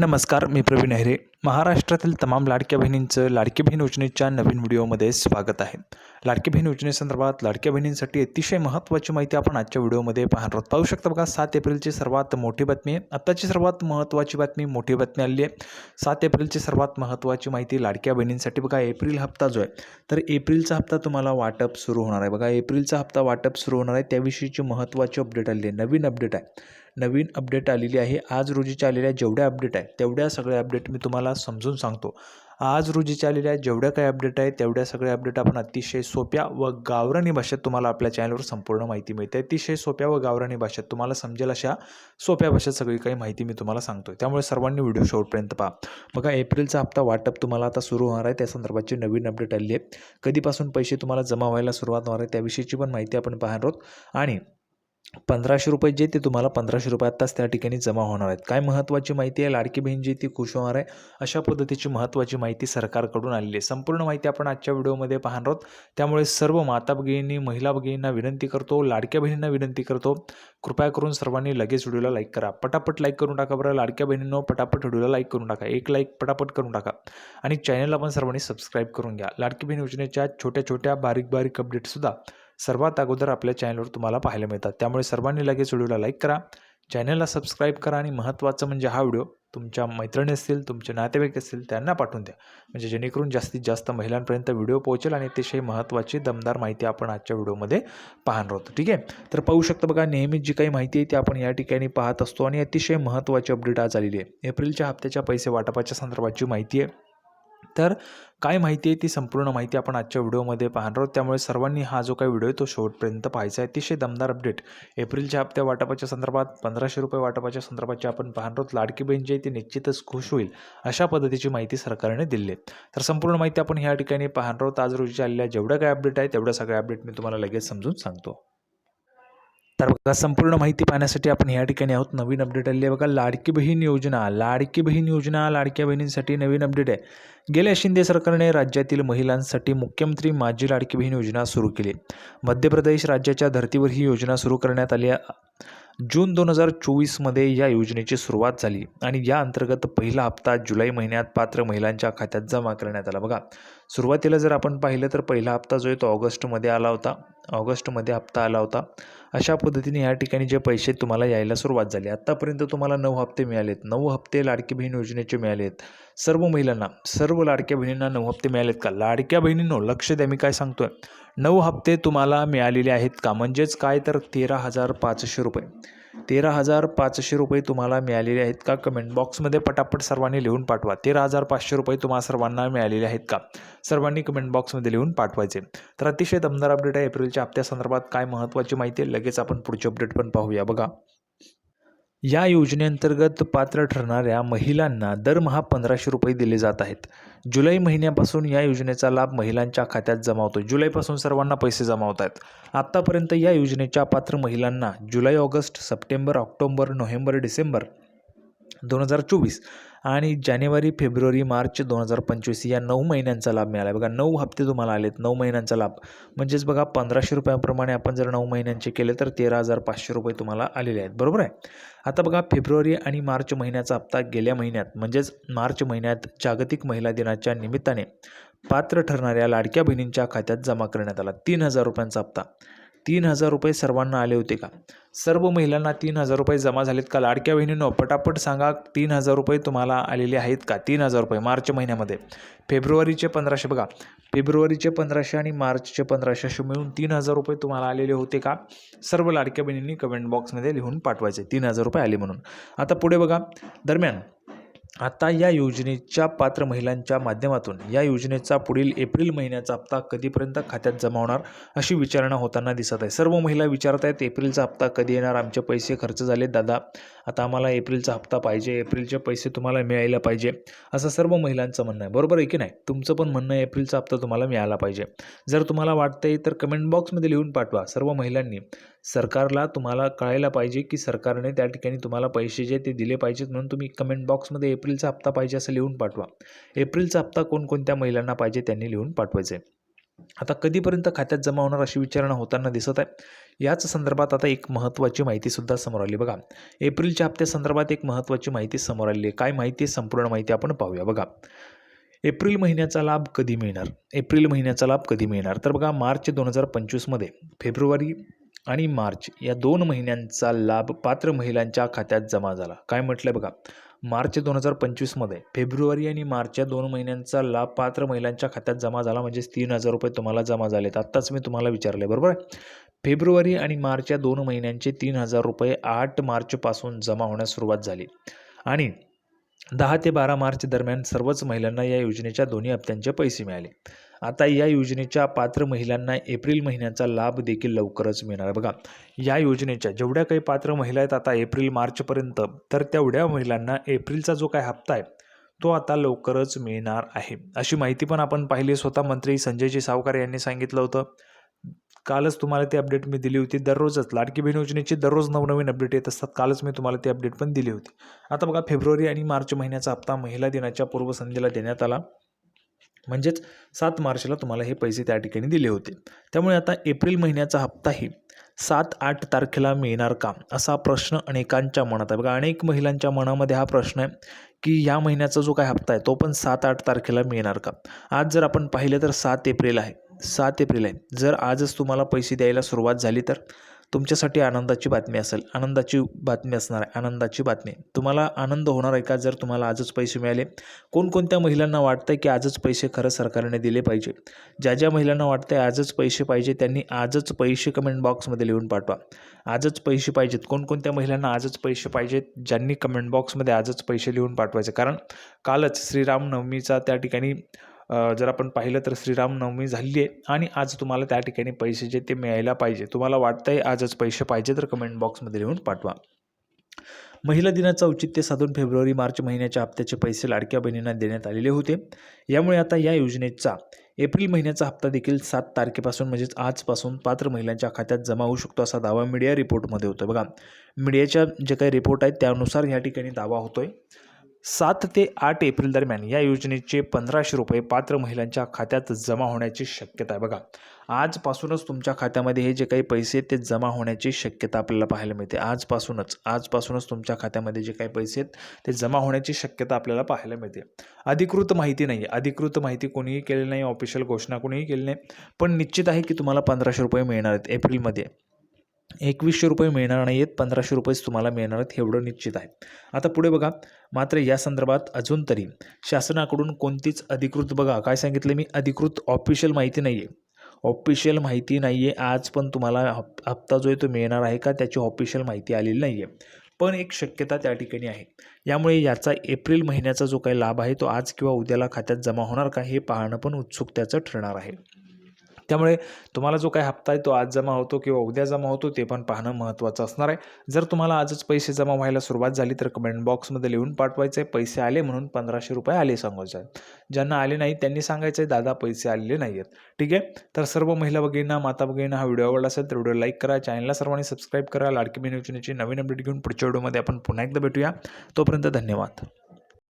नमस्कार मी प्रवीण अहिरे महाराष्ट्रातील तमाम लाडक्या बहिणींचं लाडकी बहीण योजनेच्या नवीन व्हिडिओमध्ये स्वागत आहे. लाडकी बहीण योजनेसंदर्भात लाडक्या बहिणींसाठी अतिशय महत्त्वाची माहिती आपण आजच्या व्हिडिओमध्ये पाहणार आहोत. पाहू शकता बघा सात एप्रिलची सर्वात मोठी बातमी आहे. आत्ताची सर्वात महत्त्वाची बातमी मोठी बातमी आली आहे. सात एप्रिलची सर्वात महत्त्वाची माहिती लाडक्या बहिणींसाठी बघा एप्रिल हप्ता जो आहे तर एप्रिलचा हप्ता तुम्हाला वाटप सुरू होणार आहे. बघा एप्रिलचा हप्ता वाटप सुरू होणार आहे. त्याविषयीची महत्त्वाची अपडेट आली आहे. नवीन अपडेट आहे. नवीन अपडेट आलेली आहे. आज रोजीच्या आलेल्या जेवढ्या अपडेट आहेत तेवढ्या सगळ्या अपडेट मी तुम्हाला समजून सांगतो. आज रोजीच्या आलेल्या जेवढ्या काही अपडेट आहेत तेवढ्या सगळ्या अपडेट आपण अतिशय सोप्या व गावरणी भाषेत तुम्हाला आपल्या चॅनलवर संपूर्ण माहिती मिळते. अतिशय सोप्या व गावरानी भाषेत तुम्हाला समजेल अशा सोप्या भाषेत सगळी काही माहिती मी तुम्हाला सांगतो त्यामुळे सर्वांनी व्हिडिओ शेवटपर्यंत पहा. बघा एप्रिलचा हप्ता वाटप तुम्हाला आता सुरू होणार आहे. त्या संदर्भाची नवीन अपडेट आली आहे. कधीपासून पैसे तुम्हाला जमा व्हायला सुरुवात होणार आहे त्याविषयीची पण माहिती आपण पाहणार आहोत. आणि पंधराशे रुपये जे ते तुम्हाला पंधराशे रुपये आत्ताच त्या ठिकाणी जमा होणार आहेत. काय महत्त्वाची माहिती आहे? लाडकी बहीण जी ती खुश होणार आहे. अशा पद्धतीची महत्त्वाची माहिती सरकारकडून आलेली आहे. संपूर्ण माहिती आपण आजच्या व्हिडिओमध्ये पाहणार आहोत. त्यामुळे सर्व माता भगिनी महिला भगिनींना विनंती करतो लाडक्या बहिणींना विनंती करतो. कृपया करून सर्वांनी लगेच व्हिडिओला लाईक करा. पटापट लाईक करून टाका बरं. लाडक्या बहिणींनो पटापट व्हिडिओला लाईक करून टाका. एक लाईक पटापट करून टाका. आणि चॅनलला पण सर्वांनी सबस्क्राईब करून घ्या. लाडकी बहीण योजनेच्या छोट्या छोट्या बारीक बारीक अपडेटसुद्धा सर्वात अगोदर आपल्या चॅनलवर तुम्हाला पाहायला मिळतात. त्यामुळे सर्वांनी लगेच व्हिडिओला लाईक करा. चॅनलला सबस्क्राईब करा आणि महत्त्वाचं म्हणजे हा व्हिडिओ तुमच्या मैत्रिणी असतील तुमचे नातेवाईक असतील त्यांना पाठवून द्या. म्हणजे जेणेकरून जास्तीत जास्त महिलांपर्यंत व्हिडिओ पोहोचेल आणि अतिशय महत्त्वाची दमदार माहिती आपण आजच्या व्हिडिओमध्ये पाहणार आहोत. ठीक आहे? तर पाहू शकता बघा नेहमीच जी काही माहिती आहे ती आपण या ठिकाणी पाहत असतो आणि अतिशय महत्त्वाची अपडेट आज आलेली आहे. एप्रिलच्या हप्त्याच्या पैसे वाटपाच्या संदर्भाची माहिती आहे तर काय माहिती आहे ती संपूर्ण माहिती आपण आजच्या व्हिडिओमध्ये पाहणार आहोत. त्यामुळे सर्वांनी हा जो काही व्हिडिओ आहे तो शेवटपर्यंत पाहायचा आहे. अतिशय दमदार अपडेट. एप्रिलच्या हप्त्या वाटपाच्या संदर्भात पंधराशे रुपये वाटपाच्या संदर्भाची आपण पाहणार आहोत लाडकी बहीण जी आहे ती निश्चितच खुश होईल अशा पद्धतीची माहिती सरकारने दिली आहे. तर संपूर्ण माहिती आपण ह्या ठिकाणी पाहणार आहोत. आज रोजी आलेल्या जेवढ्या काय अपडेट आहे तेवढ्या सगळ्या अपडेट मी तुम्हाला लगेच समजून सांगतो. तर बघा संपूर्ण माहिती पाहण्यासाठी आपण या ठिकाणी आहोत. नवीन अपडेट आली आहे बघा लाडकी बहीण योजना. लाडकी बहीण योजना लाडक्या बहिणींसाठी नवीन अपडेट आहे. गेल्या शिंदे सरकारने राज्यातील महिलांसाठी मुख्यमंत्री माझी लाडकी बहीण योजना सुरू केली. मध्य प्रदेश राज्याच्या धर्तीवर ही योजना सुरू करण्यात आली जून दोन हजार चोवीसमध्ये या योजनेची सुरुवात झाली आणि या अंतर्गत पहिला हप्ता जुलै महिन्यात पात्र महिलांच्या खात्यात जमा करण्यात आला. बघा सुरुवातीला जर आपण पाहिलं तर पहिला हप्ता जो आहे तो ऑगस्टमध्ये आला होता. ऑगस्टमध्ये हप्ता आला होता. अशा पद्धतीने या ठिकाणी जे पैसे तुम्हाला यायला सुरुवात झाली. आत्तापर्यंत तुम्हाला नऊ हप्ते मिळालेत. नऊ हप्ते लाडकी बहीण योजनेचे मिळाले आहेत सर्व महिलांना सर्व लाडक्या बहिणींना नऊ हप्ते मिळालेत का? लाडक्या बहिणींनो लक्ष द्या मी काय सांगतोय. नऊ हप्ते तुम्हाला मिळालेले आहेत का? म्हणजेच काय तर तेरा हजार पाचशे रुपये. तेरा हजार पाचशे रुपये तुम्हाला मिळालेले आहेत का? कमेंट बॉक्समध्ये पटापट सर्वांनी लिहून पाठवा. तेरा हजार पाचशे रुपये तुम्हाला सर्वांना मिळालेले आहेत का? सर्वांनी कमेंट बॉक्समध्ये लिहून पाठवायचे. तर अतिशय दमदार अपडेट आहे. एप्रिलच्या हप्त्यासंदर्भात काय महत्त्वाची माहिती आहे? लगेच आपण पुढचे अपडेट पण पाहूया. बघा. या योजनेअंतर्गत पात्र ठरणाऱ्या महिलांना दरमहा पंधराशे रुपये दिले जात आहेत. जुलै महिन्यापासून या योजनेचा लाभ महिलांच्या खात्यात जमा होतो जुलैपासून सर्वांना पैसे जमा होत आहेत. आत्तापर्यंत या योजनेच्या पात्र महिलांना जुलै ऑगस्ट सप्टेंबर ऑक्टोंबर नोव्हेंबर डिसेंबर दोन हजार चोवीस आणि जानेवारी फेब्रुवारी मार्च दोन हजार पंचवीस या नऊ महिन्यांचा लाभ मिळाला. आहे बघा नऊ हप्ते तुम्हाला आलेत नऊ महिन्यांचा लाभ. म्हणजेच बघा पंधराशे रुपयाप्रमाणे आपण जर नऊ महिन्यांचे केले तर तेरा हजार पाचशे रुपये तुम्हाला आलेले आहेत. बरोबर आहे? आता बघा फेब्रुवारी आणि मार्च महिन्याचा हप्ता गेल्या महिन्यात म्हणजेच मार्च महिन्यात जागतिक महिला दिनाच्या निमित्ताने पात्र ठरणाऱ्या लाडक्या बहिणींच्या खात्यात जमा करण्यात आला. तीन हजार रुपयांचा हप्ता. तीन हजार रुपये सर्वांना आले होते का? सर्व महिलांना तीन हजार रुपये जमा झालेत का? लाडक्या बहिणींनो पटापट सांगा तीन हजार रुपये तुम्हाला आलेले आहेत का? तीन हजार रुपये मार्च महिन्यामध्ये. फेब्रुवारीचे पंधराशे बघा. फेब्रुवारीचे पंधराशे आणि मार्चचे पंधराशे असे मिळून तीन हजार रुपये तुम्हाला आलेले होते का? सर्व लाडक्या बहिणींनी कमेंट बॉक्समध्ये लिहून पाठवायचे. तीन हजार रुपये आले म्हणून. आता पुढे बघा. दरम्यान आता या योजनेच्या पात्र महिलांच्या माध्यमातून या योजनेचा पुढील एप्रिल महिन्याचा हप्ता कधीपर्यंत खात्यात जमा होणार अशी विचारणा होताना दिसत आहे. सर्व महिला विचारत आहेत एप्रिलचा हप्ता कधी येणार? आमचे पैसे खर्च झाले दादा. आता आम्हाला एप्रिलचा हप्ता पाहिजे. एप्रिलचे पैसे तुम्हाला मिळायला पाहिजे. असं सर्व महिलांचं म्हणणं आहे. बरोबर आहे की नाही? तुमचं पण म्हणणं आहे एप्रिलचा हप्ता तुम्हाला मिळाला पाहिजे. जर तुम्हाला वाटतंय तर कमेंट बॉक्समध्ये लिहून पाठवा. सर्व महिलांनी सरकारला तुम्हाला कळायला पाहिजे की सरकारने त्या ठिकाणी तुम्हाला पैसे जे ते दिले पाहिजेत म्हणून तुम्ही कमेंट बॉक्समध्ये एप्रिलचा हप्ता पाहिजे असं लिहून पाठवा. एप्रिलचा हप्ता कोणकोणत्या महिलांना पाहिजे त्यांनी लिहून पाठवायचं. आहे आता कधीपर्यंत खात्यात जमा होणार अशी विचारणा होताना दिसत आहे? याच संदर्भात आता एक महत्त्वाची माहितीसुद्धा समोर आली. बघा एप्रिलच्या हप्त्यासंदर्भात एक महत्त्वाची माहिती समोर आली. आहे काय माहिती आहे? संपूर्ण माहिती आपण पाहूया. बघा एप्रिल महिन्याचा लाभ कधी मिळणार? एप्रिल महिन्याचा लाभ कधी मिळणार? तर बघा मार्च दोन हजार पंचवीसमध्ये फेब्रुवारी आणि मार्च या दोन महिन्यांचा लाभ पात्र महिलांच्या खात्यात जमा झाला. काय म्हटलं बघा? मार्च दोन हजार पंचवीसमध्ये फेब्रुवारी आणि मार्च या दोन महिन्यांचा लाभ पात्र महिलांच्या खात्यात जमा झाला म्हणजेच तीन हजार रुपये तुम्हाला जमा झालेत. आत्ताच मी तुम्हाला विचारले बरोबर? आहे फेब्रुवारी आणि मार्च या दोन महिन्यांचे तीन हजार रुपये आठ मार्चपासून जमा होण्यास सुरुवात झाली. आणि दहा ते बारा मार्च दरम्यान सर्वच महिलांना या योजनेच्या दोन्ही हप्त्यांचे पैसे मिळाले. आता या योजनेच्या पात्र महिलांना एप्रिल महिन्याचा लाभ देखील लवकरच मिळणार. बघा या योजनेच्या जेवढ्या काही पात्र महिला आहेत आता एप्रिल मार्चपर्यंत तर तेवढ्या महिलांना एप्रिलचा जो काय हप्ता आहे तो आता लवकरच मिळणार आहे. अशी माहिती पण आपण पाहिली. स्वतः मंत्री संजयजी सावकार यांनी सांगितलं होतं. कालच तुम्हाला ती अपडेट मी दिली होती. दररोजच लाडकी बहीण योजनेची दररोज नवनवीन अपडेट येत असतात. कालच मी तुम्हाला ती अपडेट पण दिली होती. आता बघा फेब्रुवारी आणि मार्च महिन्याचा हप्ता महिला दिनाच्या पूर्वसंध्येला देण्यात आला. म्हणजेच सात मार्चला तुम्हाला हे पैसे त्या ठिकाणी दिले होते. त्यामुळे आता एप्रिल महिन्याचा हप्ताही सात आठ तारखेला मिळणार का? असा प्रश्न अनेकांच्या मनात आहे. बघा अनेक महिलांच्या मनामध्ये हा प्रश्न आहे की या महिन्याचा जो काय हप्ता आहे तो पण सात आठ तारखेला मिळणार का? आज जर आपण पाहिलं तर सात एप्रिल आहे. सात एप्रिल आहे. जर आजच तुम्हाला पैसे द्यायला सुरुवात झाली तर तुमच्यासाठी आनंदाची बातमी असेल. आनंदाची बातमी असणार आहे. आनंदाची बातमी. तुम्हाला आनंद होणार आहे का? जर तुम्हाला आजच पैसे मिळाले. कोणकोणत्या महिलांना वाटतं की आजच पैसे खरं सरकारने दिले पाहिजे? ज्या ज्या महिलांना वाटतं आहे आजच पैसे पाहिजे त्यांनी आजच पैसे कमेंट बॉक्समध्ये लिहून पाठवा. आजच पैसे पाहिजेत. कोणकोणत्या महिलांना आजच पैसे पाहिजेत? ज्यांनी कमेंट बॉक्समध्ये आजच पैसे लिहून पाठवायचे. कारण कालच श्रीरामनवमीचा त्या ठिकाणी जर आपण पाहिलं तर श्रीरामनवमी झाली आहे आणि आज तुम्हाला त्या ठिकाणी पैसे जे ते मिळायला पाहिजे. तुम्हाला वाटतंय आजच पैसे पाहिजे तर कमेंट बॉक्समध्ये लिहून पाठवा. महिला दिनाचं औचित्य साधून फेब्रुवारी मार्च महिन्याच्या हप्त्याचे पैसे लाडक्या बहिणींना देण्यात आलेले होते. यामुळे आता या योजनेचा एप्रिल महिन्याचा हप्ता देखील सात तारखेपासून म्हणजेच आजपासून पात्र महिलांच्या खात्यात जमा होऊ शकतो असा दावा मीडिया रिपोर्टमध्ये होतो बघा मीडियाच्या जे काही रिपोर्ट आहेत त्यानुसार या ठिकाणी दावा होतो आहे सात ते आठ एप्रिल दरम्यान या योजनेचे पंधराशे रुपये पात्र महिलांच्या खात्यात जमा होण्याची शक्यता आहे. बघा आजपासूनच तुमच्या खात्यामध्ये हे जे काही पैसे आहेत ते जमा होण्याची शक्यता आपल्याला पाहायला मिळते. आजपासूनच आजपासूनच तुमच्या खात्यामध्ये जे काही पैसे आहेत ते जमा होण्याची शक्यता आपल्याला पाहायला मिळते. अधिकृत माहिती नाही आहे अधिकृत माहिती कोणीही केली नाही ऑफिशियल घोषणा कोणीही केली नाही पण निश्चित आहे की तुम्हाला पंधराशे रुपये मिळणार आहेत एप्रिलमध्ये. एकवीसशे रुपये मिळणार नाही आहेत पंधराशे रुपयेच तुम्हाला मिळणार आहेत एवढं निश्चित आहे. आता पुढे बघा मात्र या संदर्भात अजून तरी शासनाकडून कोणतीच अधिकृत बघा काय सांगितलं मी अधिकृत ऑफिशियल माहिती नाही आहे ऑफिशियल माहिती नाही आहे आज पण तुम्हाला हप हप्ता जो आहे तो मिळणार आहे का त्याची ऑफिशियल माहिती आलेली नाही आहे पण एक शक्यता त्या ठिकाणी आहे. यामुळे याचा एप्रिल महिन्याचा जो काही लाभ आहे तो आज किंवा उद्याला खात्यात जमा होणार का हे पाहणं पण उत्सुकतेचं ठरणार आहे. त्यामुळे तुम्हाला जो काही हप्ता आहे तो आज जमा होतो किंवा उद्या जमा होतो ते पण पाहणं महत्त्वाचं असणार आहे. जर तुम्हाला आजच पैसे जमा व्हायला सुरुवात झाली तर कमेंट बॉक्समध्ये लिहून पाठवायचं आहे पैसे आले म्हणून पंधराशे रुपये आले सांगायचे ज्यांना आले नाही त्यांनी सांगायचं आहे दादा पैसे आलेले नाही आहेत ठीक आहे? तर सर्व महिला भगिनींना माता भगिनींना हा व्हिडिओ आवडला असेल तर व्हिडिओ लाईक करा चॅनलला सर्वांनी सबस्क्राईब करा. लाडकी बहीण योजनेची नवीन अपडेट घेऊन पुढच्या व्हिडिओमध्ये आपण पुन्हा एकदा भेटूया. तोपर्यंत धन्यवाद.